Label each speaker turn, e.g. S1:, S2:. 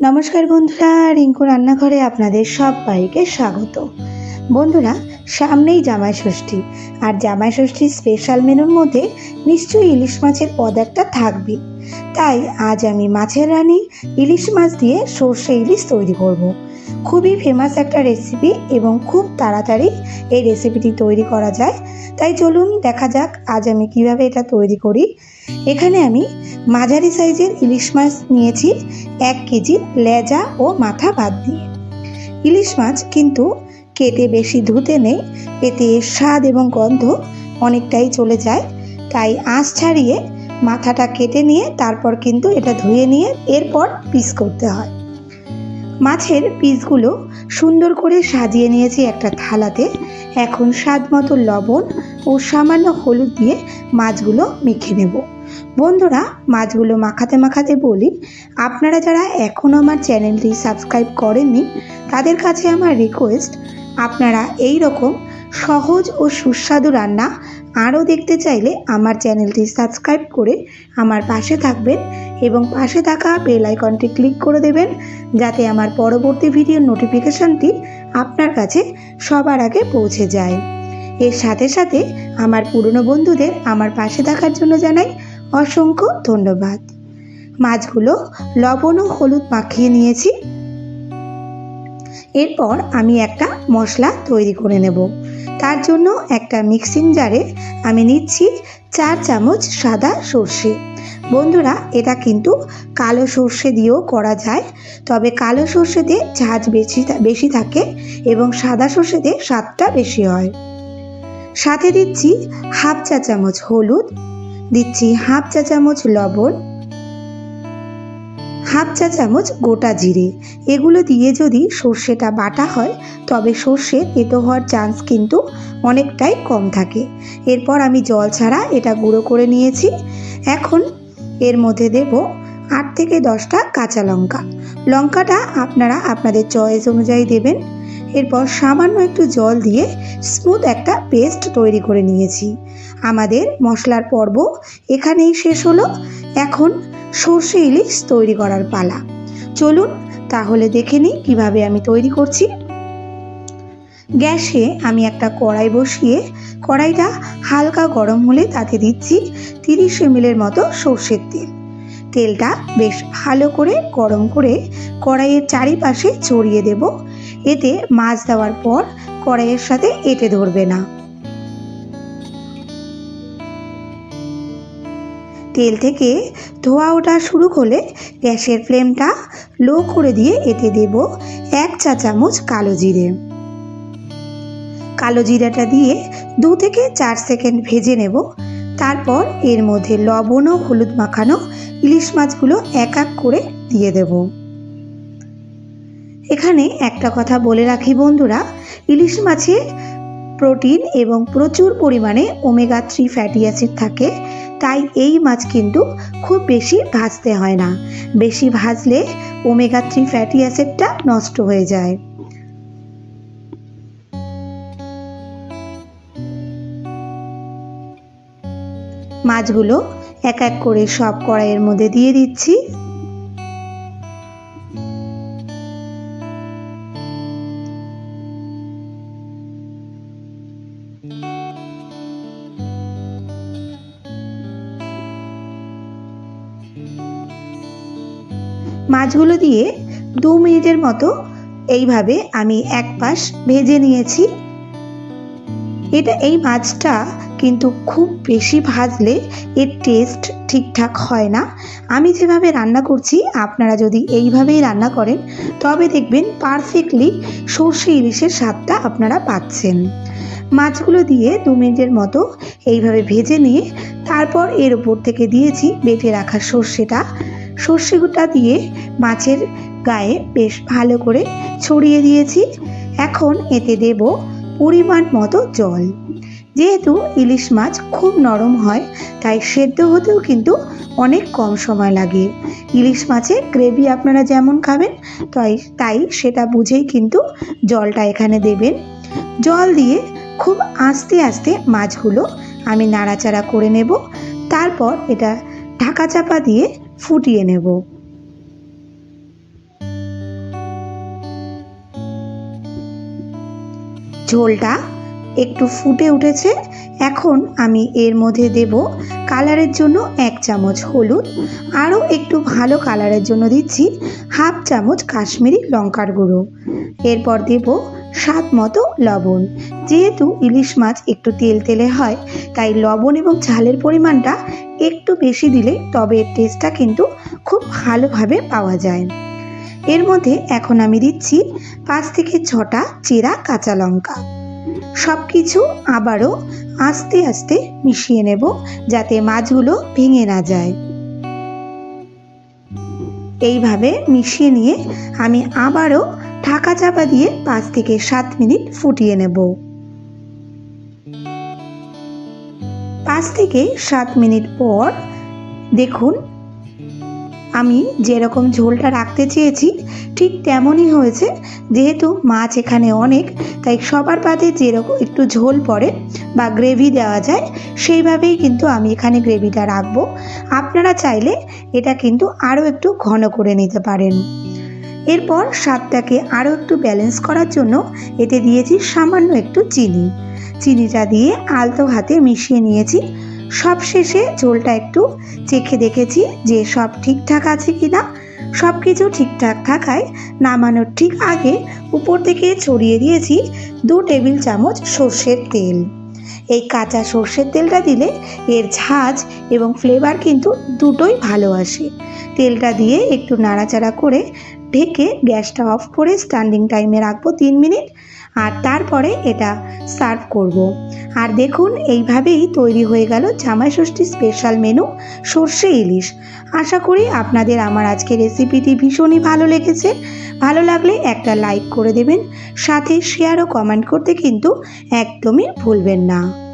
S1: নমস্কার বন্ধুরা, রিঙ্কু রান্নাঘরে আপনাদের সবাইকে স্বাগত। বন্ধুরা, সামনেই জামাই ষষ্ঠী, আর জামাই ষষ্ঠীর স্পেশাল মেনুর মধ্যে নিশ্চয়ই ইলিশ মাছের পদ একটা থাকবে। তাই আজ আমি মাছের রানী, ইলিশ মাছ দিয়ে সর্ষে ইলিশ তৈরি করব। খুবই ফেমাস একটা রেসিপি এবং খুব তাড়াতাড়ি এই রেসিপিটি তৈরি করা যায়। তাই চলুন দেখা যাক আজ আমি কীভাবে এটা তৈরি করি। এখানে আমি মাঝারি সাইজের ইলিশ মাছ নিয়েছি এক কেজি লেজা ও মাথা বাদ দিয়ে। ইলিশ মাছ কিন্তু কেটে বেশি ধুতে নেই, এতে স্বাদ এবং গন্ধ অনেকটাই চলে যায়। তাই আঁশ ছাড়িয়ে মাথাটা কেটে নিয়ে তারপর কিন্তু এটা ধুয়ে নিয়ে এরপর পিস করতে হয়। মাছের পিসগুলো সুন্দর করে সাজিয়ে নিয়েছি একটা থালাতে। এখন স্বাদ মতো লবণ ও সামান্য হলুদ দিয়ে মাছগুলো মেখে নেব। বন্ধুরা, মাছগুলো মাখাতে মাখাতে বলি, আপনারা যারা এখনও আমার চ্যানেলটি সাবস্ক্রাইব করেননি, তাদের কাছে আমার রিকোয়েস্ট আপনারা এই রকম সহজ ও সুস্বাদু রান্না আরও দেখতে চাইলে আমার চ্যানেলটি সাবস্ক্রাইব করে আমার পাশে থাকবেন এবং পাশে থাকা বেল আইকনটি ক্লিক করে দেবেন, যাতে আমার পরবর্তী ভিডিওর নোটিফিকেশনটি আপনার কাছে সবার আগে পৌঁছে যায়। এর সাথে সাথে আমার পুরনো বন্ধুদের আমার পাশে থাকার জন্য জানাই অসংখ্য ধন্যবাদ। মাছগুলো লবণ ও হলুদ মাখিয়ে নিয়েছি। এরপর আমি একটা মশলা তৈরি করে নেব। তার জন্য একটা মিক্সিং জারে আমি নিচ্ছি চার চামচ সাদা সর্ষে। বন্ধুরা, এটা কিন্তু কালো সর্ষে দিয়েও করা যায়, তবে কালো সর্ষেতে ঝাঁজ বেশি বেশি থাকে এবং সাদা সর্ষেতে স্বাদটা বেশি হয়। সাথে দিচ্ছি হাফ চা চামচ হলুদ দিচ্ছি হাফ চা চামচ লবণ, হাফ চা চামচ গোটা জিরে। এগুলো দিয়ে যদি সর্ষেটা বাটা হয়, তবে সর্ষে তেতো হওয়ার চান্স কিন্তু অনেকটাই কম থাকে। এরপর আমি জল ছাড়া এটা গুঁড়ো করে নিয়েছি। এখন এর মধ্যে দেব আট থেকে দশটা কাঁচা লঙ্কা। লঙ্কাটা আপনারা আপনাদের চয়েস অনুযায়ী দেবেন। এরপর সামান্য একটু জল দিয়ে স্মুথ একটা পেস্ট তৈরি করে নিয়েছি। আমাদের মশলার পর্ব এখানেই শেষ হলো। এখন সর্ষে ইলিশ তৈরি করার পালা। চলুন তাহলে দেখে নিই কীভাবে আমি তৈরি করছি। গ্যাসে আমি একটা কড়াই বসিয়ে কড়াইটা হালকা গরম হলে তাতে দিচ্ছি তিরিশ এমএলের মতো সর্ষের তেল। তেলটা বেশ ভালো করে গরম করে কড়াইয়ের চারিপাশে ছড়িয়ে দেব। এতে মাছ দেওয়ার পর কড়াইয়ের সাথে এঁটে ধরবে না। তেল থেকে ধোয়া ওঠা শুরু হলে গ্যাসের ফ্লেমটা লো করে দিয়ে এতে দেব এক চা চামচ কালো জিরে। কালো জিরাটা দিয়ে দু থেকে চার সেকেন্ড ভেজে নেব। তারপর এর মধ্যে লবণ ও হলুদ মাখানো ইলিশ মাছগুলো এক এক করে দিয়ে দেব। এখানে একটা কথা বলে রাখি বন্ধুরা, ইলিশ মাছে প্রোটিন এবং প্রচুর পরিমাণে ওমেগা থ্রি ফ্যাটি অ্যাসিড থাকে, তাই এই মাছ কিন্তু খুব বেশি ভাজতে হয় না। বেশি ভাজলে ওমেগা থ্রি ফ্যাটি অ্যাসিডটা নষ্ট হয়ে যায়। মাছগুলো এক এক করে সব কড়াইয়ের মধ্যে দিয়ে দিচ্ছি। মাছগুলো দিয়ে দু মিনিটের মতো এইভাবে আমি এক পাশ ভেজে নিয়েছি। এটা এই মাছটা কিন্তু খুব বেশি ভাজলে এর টেস্ট ঠিকঠাক হয় না। আমি যেভাবে রান্না করছি, আপনারা যদি এইভাবেই রান্না করেন, তবে দেখবেন পারফেক্টলি সর্ষে ইলিশের স্বাদটা আপনারা পাচ্ছেন। মাছগুলো দিয়ে দু মিনিটের মতো এইভাবে ভেজে নিয়ে তারপর এর উপর থেকে দিয়েছি বেটে রাখা সর্ষেটা। সর্ষেটা দিয়ে মাছের গায়ে বেশ ভালো করে ছড়িয়ে দিয়েছি। এখন এতে দেব পরিমাণ মতো জল। যেহেতু ইলিশ মাছ খুব নরম হয়, তাই সেদ্ধ হতেও কিন্তু অনেক কম সময় লাগে। ইলিশ মাছের গ্রেভি আপনারা যেমন খাবেন, তাই তাই সেটা বুঝেই কিন্তু জলটা এখানে দেবেন। জল দিয়ে খুব আস্তে আস্তে মাছগুলো আমি নাড়াচাড়া করে নেব। তারপর এটা ঢাকা চাপা দিয়ে ফুটিয়ে নেব। ঝোলটা একটু ফুটে উঠেছে। এখন আমি এর মধ্যে দেব কালারের জন্য এক চামচ হলুদ। আরও একটু ভালো কালারের জন্য দিচ্ছি হাফ চামচ কাশ্মীরি লঙ্কার গুঁড়ো। এরপর দেব স্বাদ মতো লবণ। যেহেতু ইলিশ মাছ একটু তেল তেলে হয়, তাই লবণ এবং ঝালের পরিমাণটা একটু বেশি দিলে তবে এর টেস্টটা কিন্তু খুব ভালোভাবে পাওয়া যায়। এর মধ্যে এখন আমি দিচ্ছি পাঁচ থেকে ছটা চেরা কাঁচা লঙ্কা। সব কিছু আবারও আস্তে আস্তে মিশিয়ে নেব যাতে মাছগুলো ভেঙে না যায়। এইভাবে মিশিয়ে নিয়ে আমি আবারও ঢাকা চাপা দিয়ে পাঁচ থেকে সাত মিনিট ফুটিয়ে নেব। পাঁচ থেকে সাত মিনিট পর দেখুন, আমি যেরকম ঝোলটা রাখতে চেয়েছি, ঠিক তেমনই হয়েছে। যেহেতু মাছ এখানে অনেক, তাই সবার পাতে যেরকম একটু ঝোল পড়ে বা গ্রেভি দেওয়া যায়, সেইভাবেই কিন্তু আমি এখানে গ্রেভিটা রাখব। আপনারা চাইলে এটা কিন্তু আরও একটু ঘন করে নিতে পারেন। এরপর স্বাদটাকে আরও একটু ব্যালেন্স করার জন্য এতে দিয়েছি সামান্য একটু চিনি। চিনিটা দিয়ে আলতো হাতে মিশিয়ে নিয়েছি। সব শেষে ঝোলটা একটু চেখে দেখেছি যে সব ঠিকঠাক আছে কি না সব কিছু ঠিকঠাক থাকায় নামানোর ঠিক আগে উপর থেকে ছড়িয়ে দিয়েছি দু টেবিল চামচ সর্ষের তেল। এই কাঁচা সর্ষের তেলটা দিলে এর ঝাঁজ এবং ফ্লেভার কিন্তু দুটোই ভালো আসে। তেলটা দিয়ে একটু নাড়াচাড়া করে ঢেকে গ্যাসটা অফ করে স্ট্যান্ডিং টাইমে রাখব তিন মিনিট। আর তারপরে এটা সার্ভ করব। আর দেখুন, এইভাবেই তৈরি হয়ে গেল জামাই ষষ্ঠী স্পেশাল মেনু সর্ষে ইলিশ। আশা করি আপনাদের আমার আজকে রেসিপিটি ভীষণই ভালো লেগেছে। ভালো লাগলে একটা লাইক করে দেবেন, সাথে শেয়ার ও কমেন্ট করতে কিন্তু একদমই ভুলবেন না।